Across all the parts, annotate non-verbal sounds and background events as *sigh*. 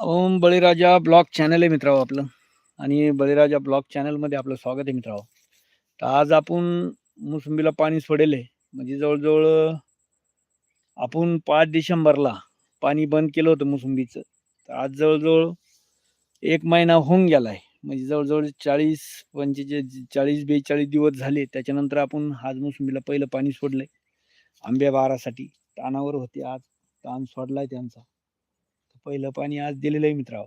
ओम बळीराजा blog channel आहे मित्रांनो आपलं. आणि बळीराजा ब्लॉग चॅनलमध्ये आपलं स्वागत आहे मित्रांनो. तर आज आपण मोसंबीला पाणी सोडेल आहे. म्हणजे जवळजवळ आपण पाच डिसेंबरला पाणी बंद केलं होतं मोसंबीचं. तर आज जवळजवळ एक महिना होऊन गेला आहे म्हणजे जवळजवळ चाळीस पंचेचाळीस चाळीस बेचाळीस दिवस झाले. त्याच्यानंतर आपण आज मोसंबीला पहिलं पाणी सोडलंय. आंब्या बारासाठी. तानावर होते आज. ताण सोडला आहे त्यांचा. पहिलं पाणी आज दिलेलं आहे मित्रांनो.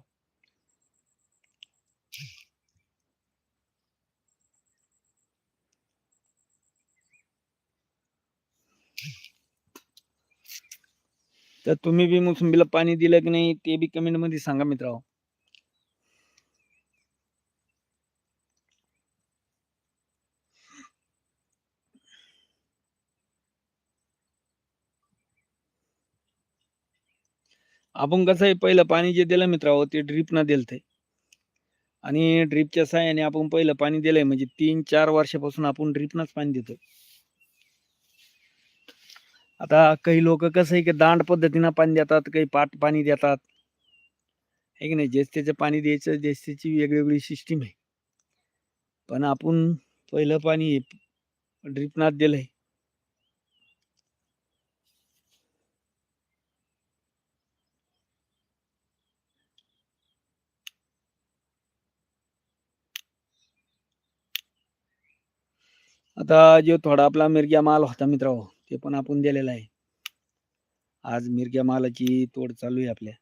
तर तुम्ही बी मोसंबीला पाणी दिलं की नाही ते बी कमेंटमध्ये सांगा मित्रांनो. आपण कसं आहे पहिलं पाणी जे दिलं मित्रांनो ते ड्रीप दिलं दिलते. आणि ड्रीपच्या साह्याने आपण पहिलं पाणी दिलंय म्हणजे तीन चार वर्षापासून आपण ड्रीपनंच पाणी देतो आता काही लोक कसं आहे की दांड पद्धतीनं पाणी देतात काही पाट पाणी देतात. आहे की नाही? जेस्तेचं पाणी द्यायचं जेस्तेची वेगवेगळी सिस्टीम आहे. पण आपण पहिलं पाणी ड्रीपनात दिलंय. आता जो थोडा आपला मिरग्या माल होता मित्रांनो ते पण आपण दिलेला आहे. आज मिरग्या मालाची तोड चालू आहे आपल्या.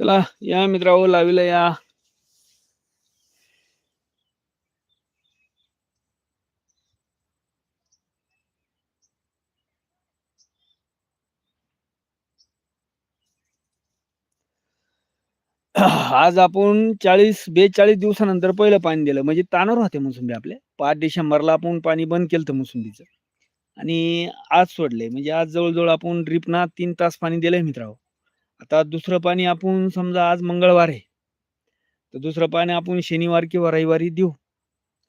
चला या मित्राओ लावीला या. आज आपण चाळीस बेचाळीस दिवसानंतर पहिलं पाणी दिलं. म्हणजे तानावर होते मोसंबी आपले. पाच डिसेंबरला आपण पाणी बंद केलं मोसंबीचं. आणि आज सोडले म्हणजे आज जवळजवळ आपण ड्रिपना तीन तास पाणी दिलंय मित्रांनो. आता दुसरं पाणी आपण समजा आज मंगळवार आहे. तर दुसरं पाणी आपण शनिवार किंवा रविवारी देऊ.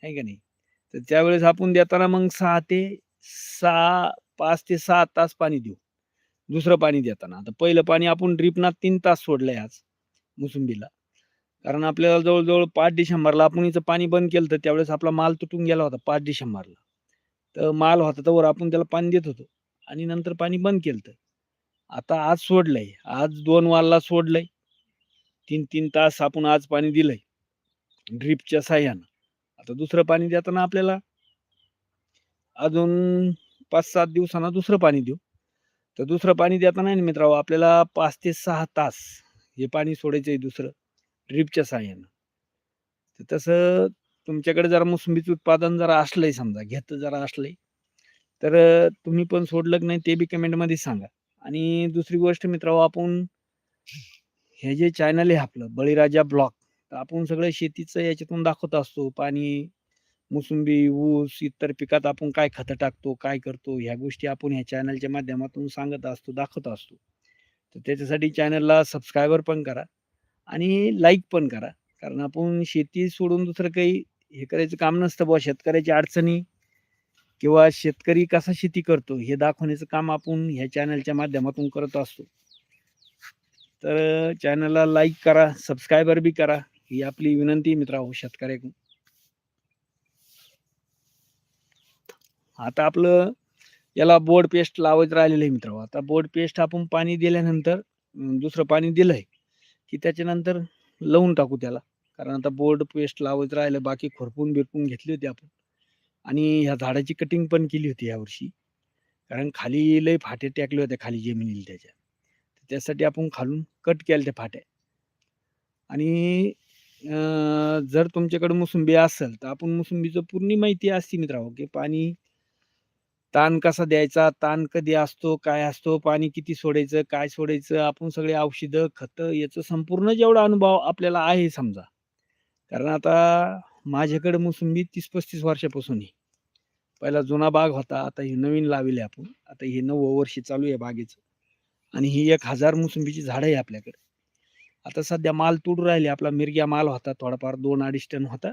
आहे का नाही? तर त्यावेळेस आपण देताना मग सहा ते सहा पाच ते सहा तास पाणी देऊ. दुसरं पाणी देताना. आता पहिलं पाणी आपण ड्रिपना तीन तास सोडलंय आज मोसंबीला. कारण आपल्याला जवळजवळ पाच डिसेंबरला आपण इथं पाणी बंद केलं तर त्यावेळेस आपला माल तुटून गेला होता पाच डिसेंबरला. तर माल होता तर आपण त्याला पाणी देत होतो आणि नंतर पाणी बंद केलं तर आता आज सोडलंय. आज दोन वालला सोडलंय. तीन तीन तास आपण आज पाणी दिलंय. ड्रीपच्या साह्यानं. आता दुसरं पाणी देताना आपल्याला अजून पाच सात दिवसांना दुसरं पाणी देऊ. तर दुसरं पाणी देताना ना मित्रांनो आपल्याला पाच ते सहा तास हे पाणी सोडायचं आहे दुसरं ड्रीपच्या साह्यानं. तर तसं तुमच्याकडे जरा मोसंबीचं उत्पादन जरा असलंय समजा घेत जरा असलंय. तर तुम्ही पण सोडलं की नाही ते बी कमेंटमध्ये सांगा. आणि दुसरी गोष्ट मित्र आपण हे जे चॅनल आहे आपलं बळीराजा ब्लॉक तर आपण सगळं शेतीचं याच्यातून दाखवत असतो. पाणी मोसंबी ऊस इतर पिकात आपण काय खतं टाकतो काय करतो ह्या गोष्टी आपण ह्या चॅनलच्या माध्यमातून सांगत असतो दाखवत असतो. तर त्याच्यासाठी चॅनलला सबस्क्रायबर पण करा आणि लाईक पण करा. कारण आपण शेती सोडून दुसरं काही हे करायचं काम नसतं बुवा शेतकऱ्याच्या अडचणी किंवा शेतकरी कसा शेती करतो हे दाखवण्याचं काम आपण ह्या चॅनलच्या माध्यमातून करत असतो. तर चॅनलला लाईक करा सबस्क्रायबर बी करा ही आपली विनंती मित्रांनो शेतकऱ्याकडून. आता आपलं याला बोर्ड पेस्ट लावायचं राहिलेलं आहे मित्रांनो. आता बोर्ड पेस्ट आपण पाणी दिल्यानंतर दुसरं पाणी दिलंय की त्याच्यानंतर लावून टाकू त्याला. कारण आता बोर्ड पेस्ट लावायचं राहिलं बाकी खुरपून बिरपून घेतली होती आपण. आणि ह्या झाडाची कटिंग पण केली होती यावर्षी. कारण खाली लय फाटे टाकले होते खाली जमिनीला त्याच्या. त्यासाठी आपण खालून कट केल्या त्या फाट्या. आणि जर तुमच्याकडे मोसंबी असेल तर आपण मोसंबीचं पूर्ण माहिती असते मित्रांनो की पाणी ताण कसा द्यायचा, ताण कधी असतो, काय असतो, पाणी किती सोडायचं, काय सोडायचं, आपण सगळे औषधं, खतं याचं संपूर्ण जेवढा अनुभव आपल्याला आहे समजा. कारण आता माझ्याकडे मोसंबी 30-35 वर्षापासून आहे. पहिला जुना बाग होता, आता हे नवीन लावले आपण. आता हे 9वं वर्ष चालू आहे बागेचं. आणि ही एक हजार मोसंबीची झाडं आहे आपल्याकडे. आता सध्या माल तुडू राहिले. आपला मिरग्या माल होता थोडाफार 2-2.5 टन होता.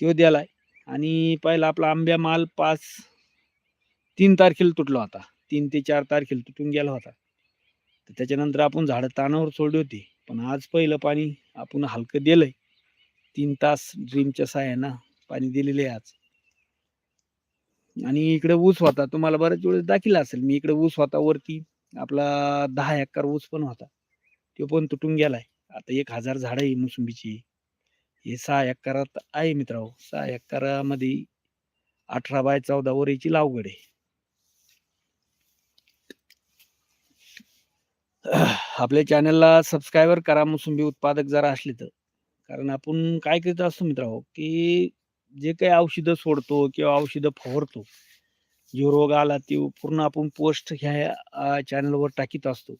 तो द्यालाय आणि पहिला आपला आंब्या माल 5 3 तारखेला तुटला होता. तीन ते चार तारखेला तुटून गेला होता. तर त्याच्यानंतर आपण झाडं ताणावर सोडली होती. पण आज पहिलं पाणी आपण हलकं दिलंय. तीन तास ड्रीमच्या सहाय्यानं पाणी दिलेले आहे आज. आणि इकडे ऊस होता. तुम्हाला बऱ्याच वेळेस दाखिला असेल मी इकडे ऊस होता वरती. आपला दहा एकर ऊस पण होता. तो पण तुटून गेलाय. आता एक हजार झाड आहे मोसंबीची. हे सहा एकरात आहे मित्रांनो. सहा एकरामध्ये 18 बाय 14 वरीची लागवड आहे. *clears throat* आपल्या चॅनलला सबस्क्रायबर करा मोसंबी उत्पादक जरा असले तर. कारण आपण काय करीत असतो मित्रांनो, हो, की जे काही औषधं सोडतो किंवा औषधं फवारतो. जो रोग आला ते पूर्ण आपण पोस्ट ह्या चॅनलवर टाकीत असतो.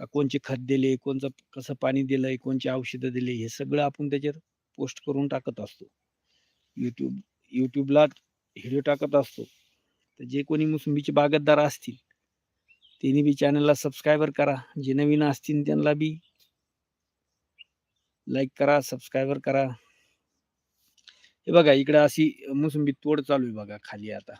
का कोणचे खत दिले, कोणचं कसं पाणी दिलंय, कोणचे औषधं दिले हे सगळं आपण त्याच्यावर पोस्ट करून टाकत असतो. यूट्यूब यूट्यूबला व्हिडिओ टाकत असतो. तर जे कोणी मोसंबीचे बागतदार असतील, त्यांनी बी चॅनलला सबस्क्रायबर करा. जे नवीन असतील त्यांना बी लाईक करा, सबस्क्रायबर करा. हे बघा इकडे अशी मोसंबी तोड चालू आहे बघा खाली आता.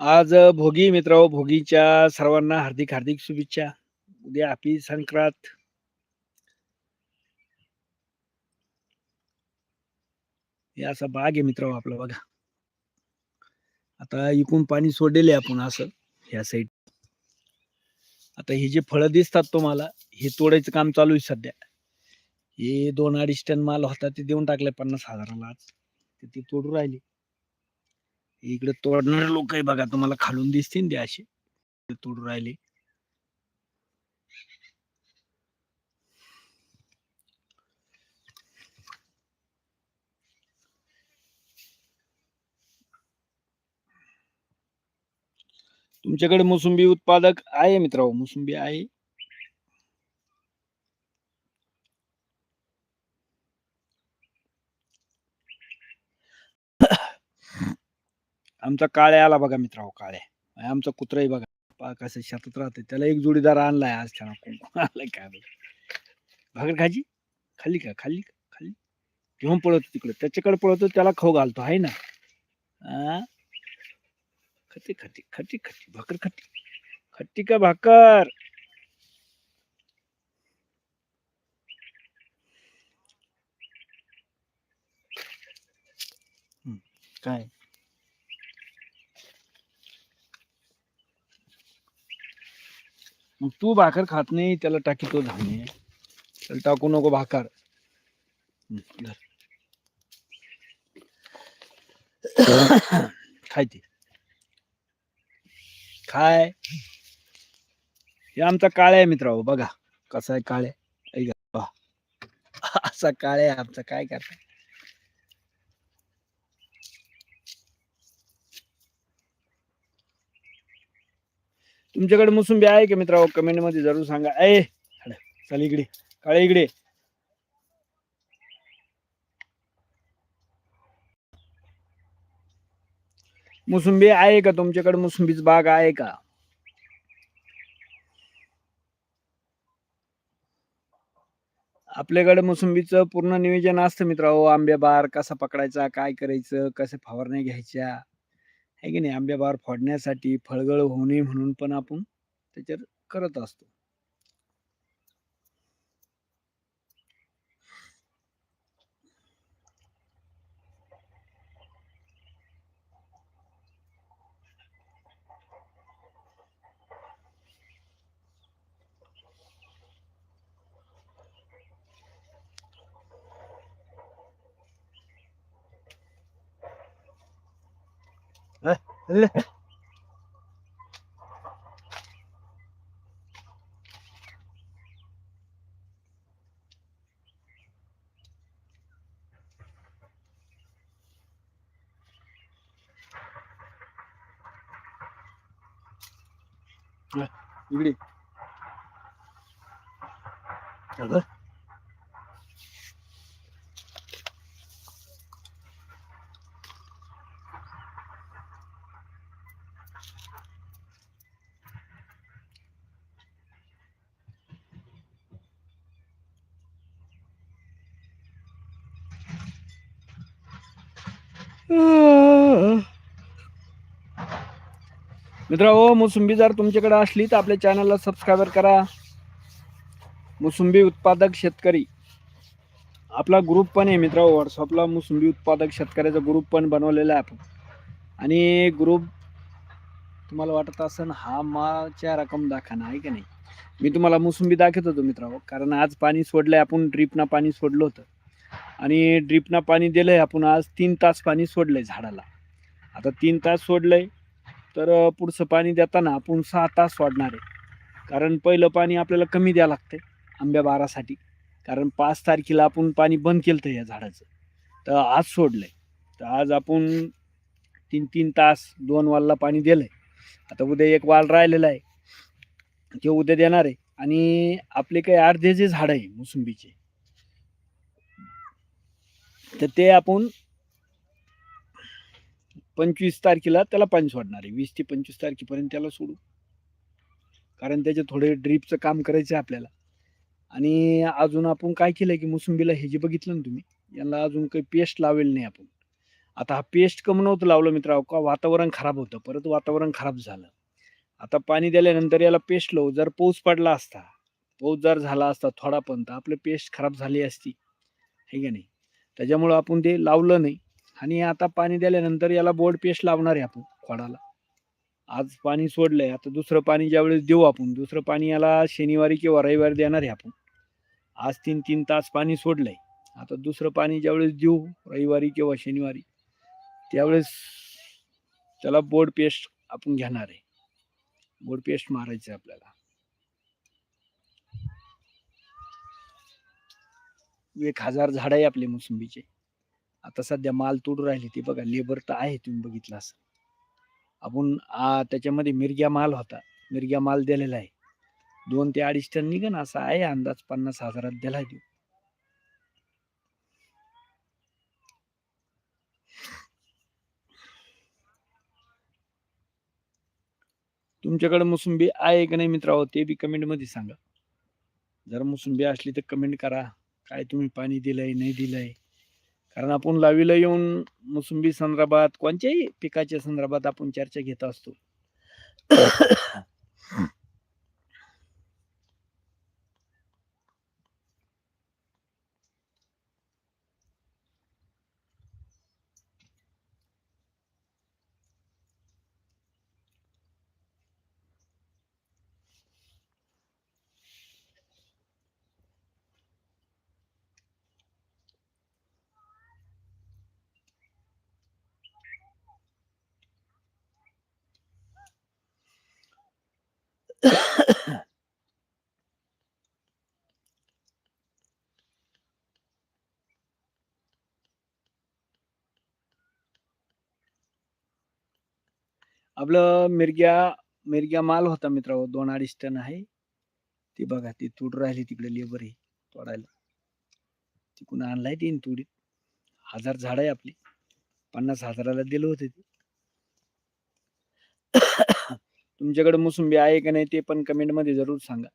आज भोगी मित्र भोगीच्या सर्वांना हार्दिक हार्दिक शुभेच्छा. उद्या आपली संक्रांत. हे असा बाग आहे मित्र आपला बघा. आता इकून पाणी सोडलेले आहे आपण असं ह्या साईड. आता हे जे फळं दिसतात तुम्हाला, हे तोडायचं काम चालू आहे सध्या. हे 2-2.5 टन माल होता ते देऊन टाकले पन्नास हजाराला आज. तर ते तोडून राहिली इकडे तोडणारे लोक आहे बघा तुम्हाला खालून दिसतील ते असे. ते तोडून राहिले. तुमच्याकडे मोसंबी उत्पादक आहे मित्रांनो, मोसंबी आहे. आमचा काळ्या आला बघा मित्रांनो काळ्या. आमचा कुत्राही बघा. कसं शेतात राहते. त्याला एक जोडीदार आणलाय आज छान आलाय आणलाय काय भाकर खाजी खाल्ली का? खाल्ली का? खाल्ली? घेऊन पळवतो तिकडे. त्याच्याकडे पळवतो त्याला खाऊ घालतो आहे ना? खटी खटी खटी खटी भाकर खटी खट्टी का भाकर? काय? मग तू भाकर खात नाही त्याला टाकीतो धान्य. त्याला टाकू नको भाकर. खाय ते. खाय. हे आमचा काळ्या आहे मित्र बघा. कसा आहे काळ्या. ऐका असा काळ्या आमचा काय करता. तुमच्याकडे मोसंबी आहे का मित्रांनो? कमेंटमध्ये जरूर सांगा. ए चल इकडे. काळे इकडे. मोसंबी आहे का तुमच्याकडे मोसंबीच बाग आहे का? आपल्याकडे मोसंबीचं पूर्ण नियोजन असतं मित्रांनो. आंब्या बार कसा पकडायचा, काय करायचं, कसे फवारण्या घ्यायच्या, आहे की नाही? आंब्या बार फोडण्यासाठी फळगळ होऊ नये म्हणून पण आपण त्याच्यावर करत असतो. ले. इकडे ये. मित्रांनो मोसंबी जर तुमच्याकडे असली तर आपल्या चॅनलला सबस्क्राईबर करा. मोसंबी उत्पादक शेतकरी. आपला ग्रुप पण आहे मित्रा व्हॉट्सअपला मोसंबी उत्पादक शेतकऱ्याचा ग्रुप पण बनवलेला आहे आपण. आणि ग्रुप तुम्हाला वाटत असेल हा माच्या रक्कम दाखवणं आहे का नाही? मी तुम्हाला मोसंबी दाखवत होतो मित्रांनो कारण आज पाणी सोडलंय आपण ड्रीपना पाणी सोडलं होतं. आणि ड्रीपना पाणी दिलंय आपण आज तीन तास पाणी सोडलंय झाडाला. आता तीन तास सोडलंय तर पुढचं पाणी देताना आपण सहा तास वाढणार आहे. कारण पहिलं पाणी आपल्याला कमी द्यावं लागतंय आंब्या बारासाठी. कारण पाच तारखेला आपण पाणी बंद केलं होतं या झाडाचं. तर आज सोडलं आहे तर आज आपण तीन तीन तास दोन वालला पाणी दिलं आहे आता उद्या एक वाल राहिलेला आहे. ते उद्या देणार आहे. आणि आपले काही अर्धे जे झाडं आहे मोसंबीचे तर ते आपण पंचवीस तारखेला त्याला पाणी सोडणार आहे. वीस ते पंचवीस तारखेपर्यंत त्याला सोडू. कारण त्याचे थोडे ड्रीपचं काम करायचं आहे आपल्याला. आणि अजून आपण काय केलंय की मोसंबीला हे जे बघितलं ना तुम्ही यांना अजून काही पेस्ट लावेल नाही आपण. आता हा पेस्ट कम नव्हतं लावलं मित्र का वातावरण खराब होतं. परत वातावरण खराब झालं. आता पाणी दिल्यानंतर याला पेस्ट लावू. जर पाऊस पडला असता पाऊस जर झाला असता थोडा पण तर आपलं पेस्ट खराब झाली असती. आहे का नाही? त्याच्यामुळं आपण ते लावलं नाही. आणि आता पाणी दिल्यानंतर याला बोर्ड पेस्ट लावणार आहे आपण खोडाला. आज पाणी सोडलंय आता दुसरं पाणी ज्यावेळेस देऊ आपण दुसरं पाणी याला शनिवारी किंवा रविवारी देणार आहे आपण. आज तीन तीन तास पाणी सोडलंय. आता दुसरं पाणी ज्यावेळेस देऊ रविवारी किंवा शनिवारी त्यावेळेस त्याला बोर्ड पेस्ट आपण घेणार आहे. बोर्ड पेस्ट मारायचं आहे आपल्याला. एक हजार झाड आहे आपले मोसंबीचे. आता सध्या माल तोडू राहिली ते बघा लेबर तर आहे तुम्ही बघितलं असं आपण त्याच्यामध्ये मिरग्या माल होता. मिरग्या माल दिलेला आहे. दोन ते अडीच टन निघन असा आहे अंदाज पन्नास हजारात दिला देऊ तुमच्याकडे मोसंबी आहे का नाही मित्रांनो ते बी कमेंटमध्ये सांगा. जर मोसंबी असली तर कमेंट करा. काय तुम्ही पाणी दिलंय नाही दिलंय? कारण आपण लावीला येऊन मोसंबी संदर्भात कोणत्याही पिकाच्या संदर्भात आपण चर्चा घेत असतो. *coughs* *coughs* आपलं मिरग्या मिरग्या माल होता मित्रांनो दोन अडीच टन आहे. ती बघा ती तूड राहिली तिकडे लेबर आहे तोडायला. तिकडून आणलाय तीन तुडीत. हजार झाड आहे आपली. पन्नास हजाराला दिलं होतं ते. तुमच्याकडे मोसंबी आहे का नाही ते पण कमेंटमध्ये जरूर सांगा.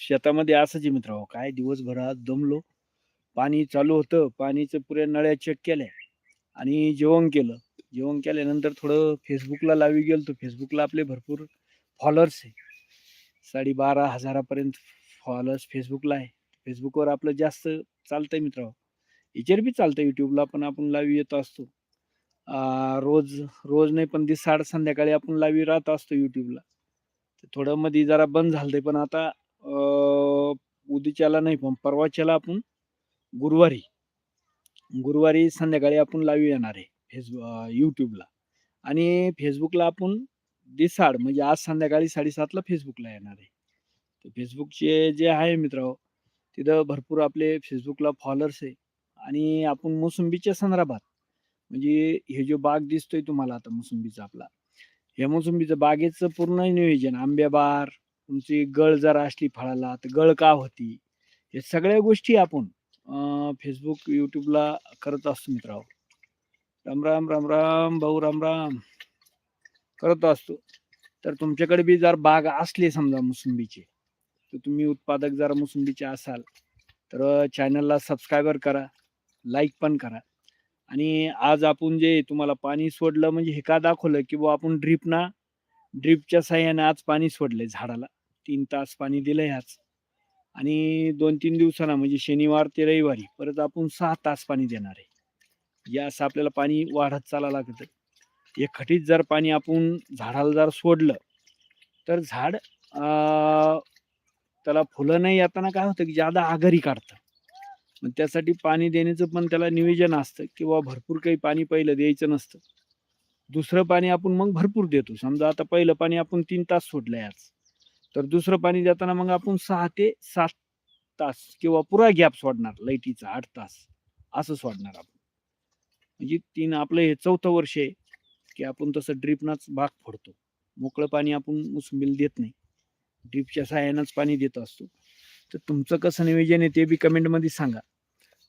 शेतामध्ये असंच मित्र हो काय दिवसभरात दमलो. पाणी चालू होतं पाणीच पुऱ्या नळ्या चेक केल्या आणि जेवण केलं. जेवण केल्यानंतर थोडं फेसबुकला लावी गेल तो फेसबुकला आपले भरपूर फॉलोअर्स आहे. साडे बारा हजारापर्यंत फॉलोअर्स फेसबुकला आहे. फेसबुकवर आपलं जास्त चालतंय मित्र याच्यावर बी चालतं यूट्यूबला पण आपण लावी येत असतो. रोज रोज नाही पण दिसाड संध्याकाळी आपण लावी राहत असतो यूट्यूबला. थोडं मध्ये जरा बंद झालं पण आता उद्याच्याला नाही पण परवाच्याला आपण गुरुवारी गुरुवारी संध्याकाळी आपण लाईव्ह येणार आहे फेसबुक यूट्यूबला. आणि फेसबुकला आपण दिसाड म्हणजे आज संध्याकाळी साडेसातला फेसबुकला येणार आहे. फेसबुकचे जे आहे मित्र तिथं भरपूर आपले फेसबुकला फॉलोअर्स आहे. आणि आपण मोसंबीच्या संदर्भात म्हणजे हे जो बाग दिसतोय तुम्हाला आता मोसंबीचा आपला ह्या मोसंबीचं बागेचं पूर्ण नियोजन आंब्याबार तुमची गळ जर असली फळाला तर गळ का होती हे सगळ्या गोष्टी आपण फेसबुक युट्यूबला करत असतो मित्रांनो राम राम राम राम भाऊ राम राम करत असतो. तर तुमच्याकडे बी जर बाग असली समजा मोसंबीची तर तुम्ही उत्पादक जर मोसंबीचे असाल तर चॅनलला सबस्क्रायबर करा लाईक पण करा. आणि आज आपण जे तुम्हाला पाणी सोडलं म्हणजे हे का दाखवलं की बा आपण ड्रीपना ड्रीपच्या साह्याने आज पाणी सोडलंय झाडाला. तीन तास पाणी दिलंय आज. आणि दोन तीन दिवसांना म्हणजे शनिवार ते रविवारी परत आपण सहा तास पाणी देणार आहे. या असं आपल्याला पाणी वाढत चाला लागतं. एक खटीत जर पाणी आपण झाडाला जर सोडलं तर झाड त्याला फुलं नाही येताना काय होतं की जादा आघारी काढतं. मग त्यासाठी पाणी देण्याचं पण त्याला नियोजन असतं किंवा भरपूर काही पाणी पहिलं द्यायचं नसतं. दुसरं पाणी आपण मग भरपूर देतो. समजा आता पहिलं पाणी आपण तीन तास सोडलं आज तर दुसरं पाणी देताना मग आपण सहा ते सात तास किंवा पुरा गॅप सोडणार लाईटीचा आठ तास. असं सोडणार आपण. म्हणजे तीन आपलं हे चौथं वर्ष आहे की आपण तसं ड्रिपनाच भाग फोडतो. मोकळं पाणी आपण मोसंबीला देत नाही. ड्रिपच्या सहाय्यानंच पाणी देत असतो. तर तुमचं कसं नियोजन आहे ते बी कमेंटमध्ये सांगा.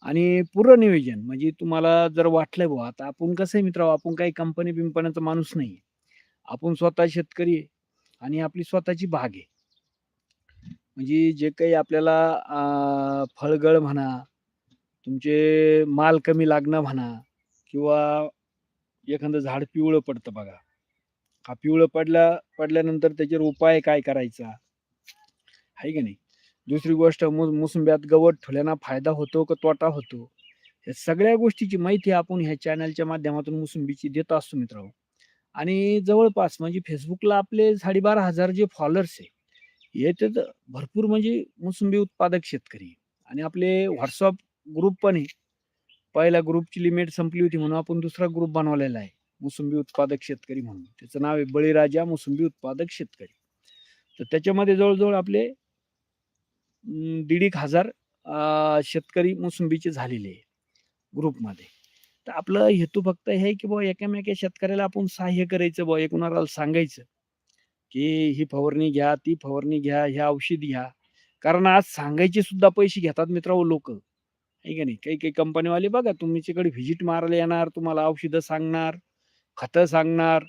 आणि पूर्ण नियोजन म्हणजे तुम्हाला जर वाटलंय बुवा आता आपण कसं आहे मित्र आपण काही कंपनी बिंपण्याचा माणूस नाही आपण स्वतः शेतकरी आहे आणि आपली स्वतःची बाग आहे. म्हणजे जे काही आपल्याला फळगळ म्हणा तुमचे माल कमी लागणं म्हणा किंवा एखादं झाड पिवळं पडतं बघा हा पिवळं पडला पडल्यानंतर त्याच्यावर उपाय काय करायचा? आहे का नाही? दुसरी गोष्ट मो- मोसंब्यात गवत ठेवल्यानं फायदा होतो का तोटा होतो? या सगळ्या गोष्टीची माहिती आपण ह्या चॅनलच्या माध्यमातून मोसंबीची देत असतो मित्रांनो. आणि जवळपास म्हणजे फेसबुकला आपले साडेबारा हजार जे फॉलोअर्स आहे हे भरपूर म्हणजे मोसंबी उत्पादक शेतकरी. आणि आपले व्हॉट्सअप ग्रुप पण आहे. पहिल्या ग्रुपची लिमिट संपली होती म्हणून आपण दुसरा ग्रुप बनवलेला आहे. मोसंबी उत्पादक शेतकरी म्हणून. त्याचं नाव आहे बळीराजा मोसंबी उत्पादक शेतकरी. तर त्याच्यामध्ये जवळजवळ आपले दीड एक हजार शेतकरी मोसंबीचे झालेले आहे ग्रुपमध्ये. तर आपलं हेतू फक्त हे आहे की बुवा एकामेक्या शेतकऱ्याला आपण सहाय्य करायचं बुवा एकूणाला सांगायचं की ही फवारणी घ्या ती फवारणी घ्या ह्या औषध घ्या. कारण आज सांगायचे सुद्धा पैसे घेतात मित्रांनो लोक. आहे का नाही? काही काही कंपनीवाले बघा तुमच्याकडे व्हिजिट मारायला येणार तुम्हाला औषधं सांगणार. खतं सांगणार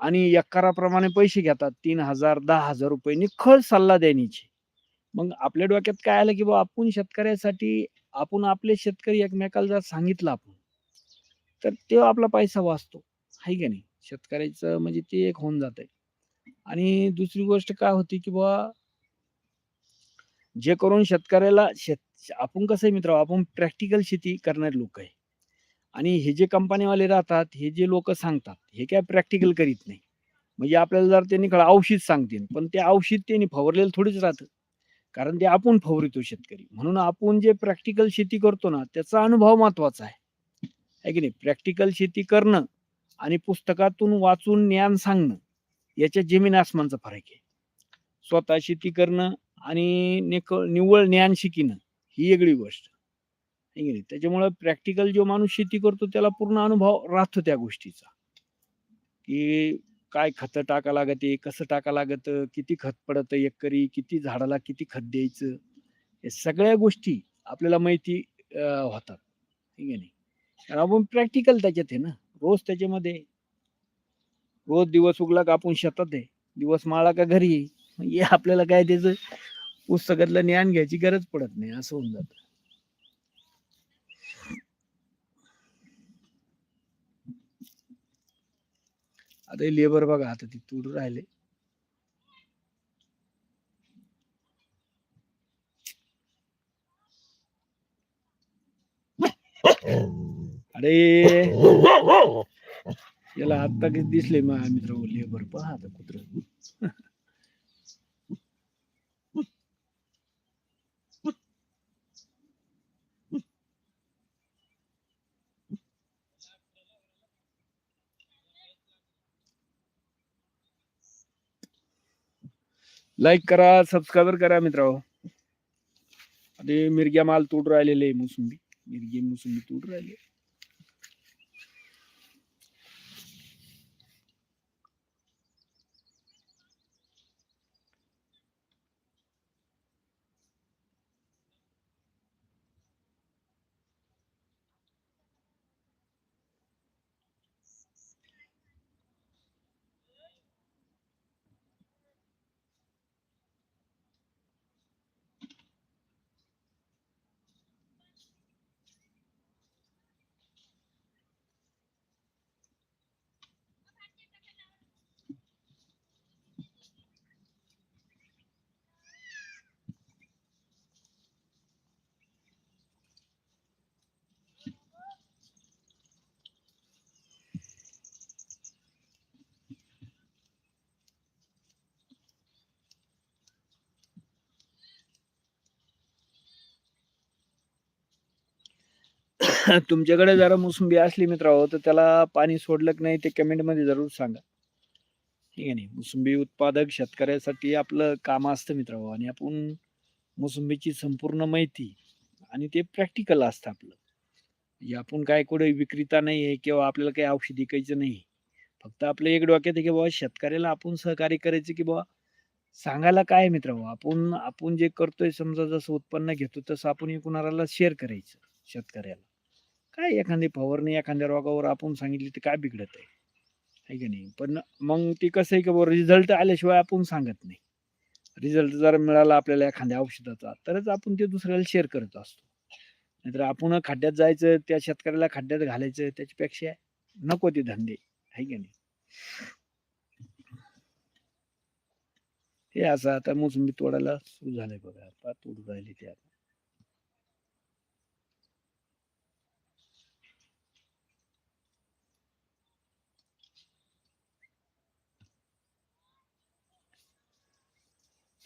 आणि एकराप्रमाणे पैसे घेतात. तीन हजार दहा हजार रुपये खळ सल्ला देण्याची. मग आपल्या डोक्यात काय आलं की बा आपण शेतकऱ्यासाठी आपण आपले शेतकरी एकमेकाला जर सांगितलं आपण तर ते आपला पैसा वाचतो. आहे का नाही? शेतकऱ्याचं म्हणजे ते एक होऊन जात आहे आणि दुसरी गोष्ट काय होती की बा जे करून शेतकऱ्याला शेत आपण कसं आहे मित्र आपण प्रॅक्टिकल शेती करणारे लोक आहे. आणि हे जे कंपनीवाले राहतात हे जे लोक सांगतात हे काय प्रॅक्टिकल करीत नाही. म्हणजे आपल्याला जर त्यांनी खरं औषध सांगतील पण ते औषध त्यांनी फवारलेलं थोडीच राहतं. कारण ते आपण फवारितो शेतकरी. म्हणून आपण जे प्रॅक्टिकल शेती करतो ना त्याचा अनुभव महत्त्वाचा आहे. आहे की नाही? प्रॅक्टिकल शेती करणं आणि पुस्तकातून वाचून ज्ञान सांगणं याच्या जमीन आसमानचा फरक आहे. स्वतः शेती करणं आणि निक निव्वळ ज्ञान शिकणं ही वेगळी गोष्ट. त्याच्यामुळे प्रॅक्टिकल जो माणूस शेती करतो त्याला पूर्ण अनुभव राहतो त्या गोष्टीचा. की काय खत टाका लागते कसं टाका लागत किती खत पडत एकरी किती झाडाला किती खत द्यायचं हे सगळ्या गोष्टी आपल्याला माहिती होतात. ठीक आहे नाही? आपण प्रॅक्टिकल त्याच्यात आहे ना. रोज त्याच्यामध्ये रोज दिवस उगला का आपण शेतात आहे दिवस माळा का घरी हे आपल्याला काय त्याचं पुस्तकातलं ज्ञान घ्यायची गरज पडत नाही असं होऊन जात. आता लेबर बघा आता ती तूर राहिले. अरे! याला आता किती दिसले माझ्या मित्र लेबर? पहा आता कुत्र. लाईक करा सबस्क्राईबर करा मित्र मिरग्या माल तोड राहिलेले मोसंबी. मिरगी मोसंबी तोड राहिले *laughs* तुमच्याकडे जरा मोसंबी असली मित्र तर त्याला पाणी सोडलं की नाही ते कमेंटमध्ये जरूर सांगा. ठीक आहे नाही? मोसंबी उत्पादक शेतकऱ्यासाठी आपलं काम असतं मित्र आणि आपण मोसंबीची संपूर्ण माहिती आणि ते प्रॅक्टिकल असतं आपलं. म्हणजे आपण काय कुठे विक्रेता नाही आहे किंवा आपल्याला काही औषध विकायचं नाही फक्त आपलं एक डोक्यात आहे की बाबा शेतकऱ्याला आपण सहकार्य करायचं की बाबा सांगायला काय मित्र आपण आपण जे करतोय समजा जसं उत्पन्न घेतो तसं आपण कुणाला शेअर करायचं शेतकऱ्याला. काय एखादी फवारणी एखाद्या रोगावर आपण सांगितली तर काय बिघडत आहे? आहे का नाही? पण मग ते कसं आहे की बाबा रिझल्ट आल्याशिवाय आपण सांगत नाही. रिझल्ट जर मिळाला आपल्याला एखाद्या औषधाचा तरच आपण ते दुसऱ्याला शेअर करत असतो. नाहीतर आपण खड्ड्यात जायचं त्या शेतकऱ्याला खड्ड्यात घालायचं त्याच्यापेक्षा नको ते धंदे. आहे की नाही? हे असं आता मोसंबी तोडायला सुरू झालंय बघा. तोडू राहिली ते आता.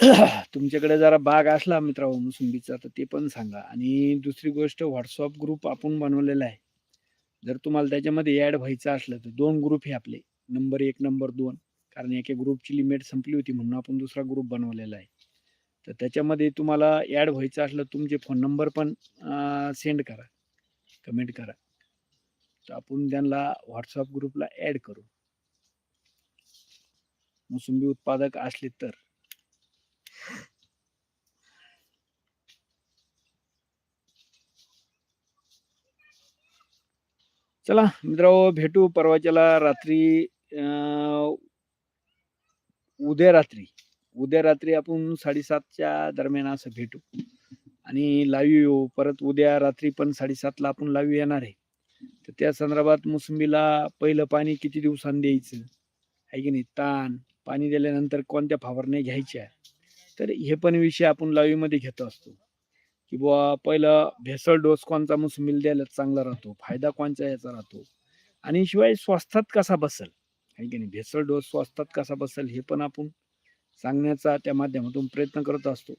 *clears throat* तुमच्याकडे जरा बाग असला मित्र मोसंबीचा तर ते पण सांगा. आणि दुसरी गोष्ट व्हॉट्सअप ग्रुप आपण बनवलेला आहे. जर तुम्हाला त्याच्यामध्ये ऍड व्हायचं असलं तर दोन ग्रुप हे आपले. नंबर एक नंबर दोन. कारण एका ग्रुपची लिमिट संपली होती म्हणून आपण दुसरा ग्रुप बनवलेला आहे. तर त्याच्यामध्ये तुम्हाला ऍड व्हायचं असलं तुमचे फोन नंबर पण सेंड करा. कमेंट करा. तर आपण त्यांना व्हॉट्सअप ग्रुपला ऍड करू. मोसंबी उत्पादक असले तर. चला मित्र भेटू परवाच्याला रात्री उद्या रात्री. उद्या रात्री आपण साडेसातच्या दरम्यान असं भेटू. आणि लाईव्ह येऊ. परत उद्या रात्री पण साडेसातला आपण लाईव्ह येणार आहे. तर त्या संदर्भात मोसंबीला पहिलं पाणी किती दिवसांनी द्यायचं? आहे की नाही? ताण. पाणी दिल्यानंतर कोणत्या फवारण्या घ्यायच्या? तर हे पण विषय आपण लाईव्हमध्ये घेत असतो. की बुवा पहिलं भेसळ डोस कोणचा मुसमिल द्यायला चांगला राहतो फायदा कोणचा याचा राहतो? आणि शिवाय स्वस्तात कसा बसल? आहे की नाही? भेसळ डोस स्वस्तात कसा बसल हे पण आपण सांगण्याचा त्या माध्यमातून प्रयत्न करत असतो.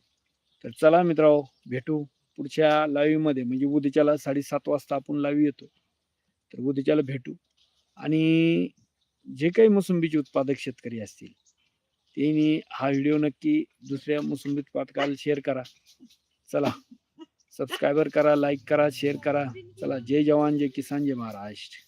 तर चला मित्रांनो भेटू पुढच्या लाईव्हमध्ये म्हणजे उद्याच्याला साडेसात वाजता आपण लाईव्ह येतो. तर उद्याच्याला भेटू. आणि जे काही मोसंबीचे उत्पादक शेतकरी असतील त्यांनी हा व्हिडिओ नक्की दुसऱ्या मोसंबी उत्पादकाला शेअर करा. चला सबस्क्रायबर करा लाईक करा शेअर करा. चला जय जवान जय किसान जय महाराष्ट्र.